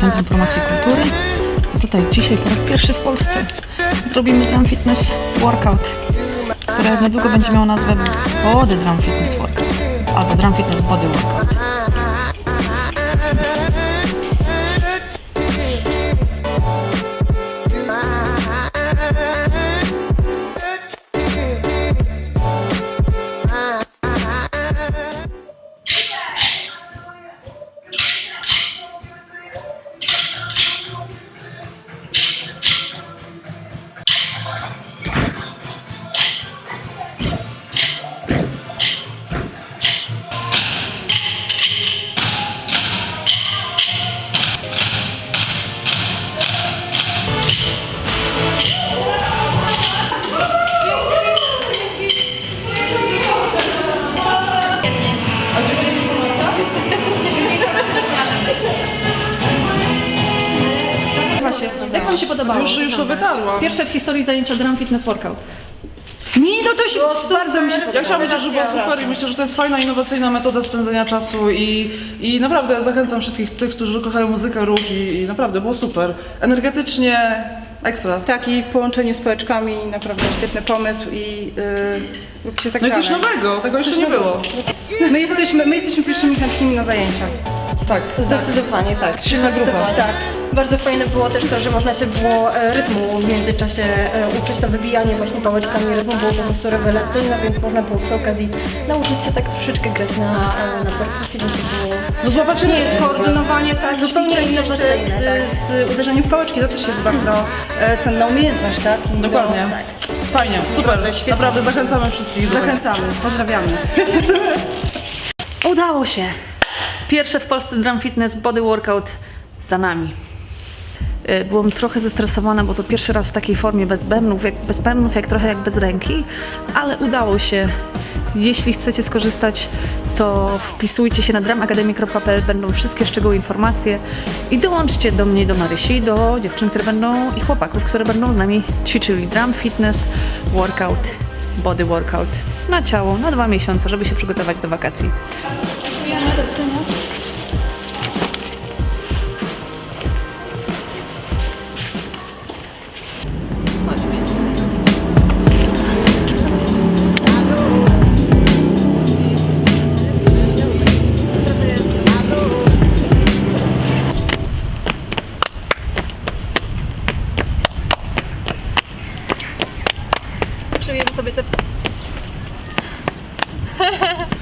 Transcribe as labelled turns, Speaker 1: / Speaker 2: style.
Speaker 1: Centrum tak. Promocji Kultury. Tutaj dzisiaj po raz pierwszy w Polsce zrobimy Drum Fitness Workout, które niedługo będzie miało nazwę Body Drum Fitness Workout albo Drum Fitness Body Workout. Wam się podobało?
Speaker 2: Już, już wytarłam.
Speaker 1: Pierwsze w historii zajęcia Drum Fitness Workout.
Speaker 3: Nie, no to się bardzo mi się podoba.
Speaker 2: Ja chciałam powiedzieć, że była super i myślę, że to jest fajna, innowacyjna metoda spędzania czasu i, i naprawdę zachęcam wszystkich tych, którzy kochają muzykę, ruch i, i naprawdę było super. Energetycznie ekstra.
Speaker 3: Tak, i w połączeniu z pałeczkami naprawdę świetny pomysł i yy, róbcie tak
Speaker 2: No i coś
Speaker 3: dalej.
Speaker 2: nowego, tego jeszcze nie było.
Speaker 3: My jesteśmy, my jesteśmy pierwszymi chętnymi na zajęciach.
Speaker 2: Tak.
Speaker 4: Zdecydowanie tak.
Speaker 2: Silna grupa.
Speaker 4: Tak. Bardzo fajne było też to, że można się było e, rytmu w międzyczasie e, uczyć. To wybijanie właśnie pałeczkami rytmu było po prostu rewelacyjne, więc można było przy okazji nauczyć się tak troszeczkę grać na, e, na perkusji, więc to było
Speaker 2: No
Speaker 3: Nie jest koordynowanie, tak,
Speaker 4: Zupełnie
Speaker 3: ćwiczeń jeszcze
Speaker 4: innowacyjne,
Speaker 3: z, z uderzeniem w pałeczki, to też jest bardzo e, cenna umiejętność, tak? I
Speaker 2: Dokładnie.
Speaker 3: No, tak.
Speaker 2: Fajnie, super.
Speaker 3: Naprawdę.
Speaker 2: Naprawdę zachęcamy wszystkich.
Speaker 3: Zachęcamy, pozdrawiamy.
Speaker 1: Udało się! Pierwsze w Polsce Drum Fitness Body Workout za nami. Y, Byłam trochę zestresowana, bo to pierwszy raz w takiej formie bez bębnów, jak, bez bębnów, jak trochę jak bez ręki, ale udało się. Jeśli chcecie skorzystać, to wpisujcie się na drumacademy.pl, będą wszystkie szczegóły, informacje i dołączcie do mnie, do Marysi, do dziewczyn, które będą i chłopaków, które będą z nami ćwiczyli drum fitness, workout, body workout na ciało, na dwa miesiące, żeby się przygotować do wakacji. Dziękujemy, do widzenia. Przyjmiemy sobie te...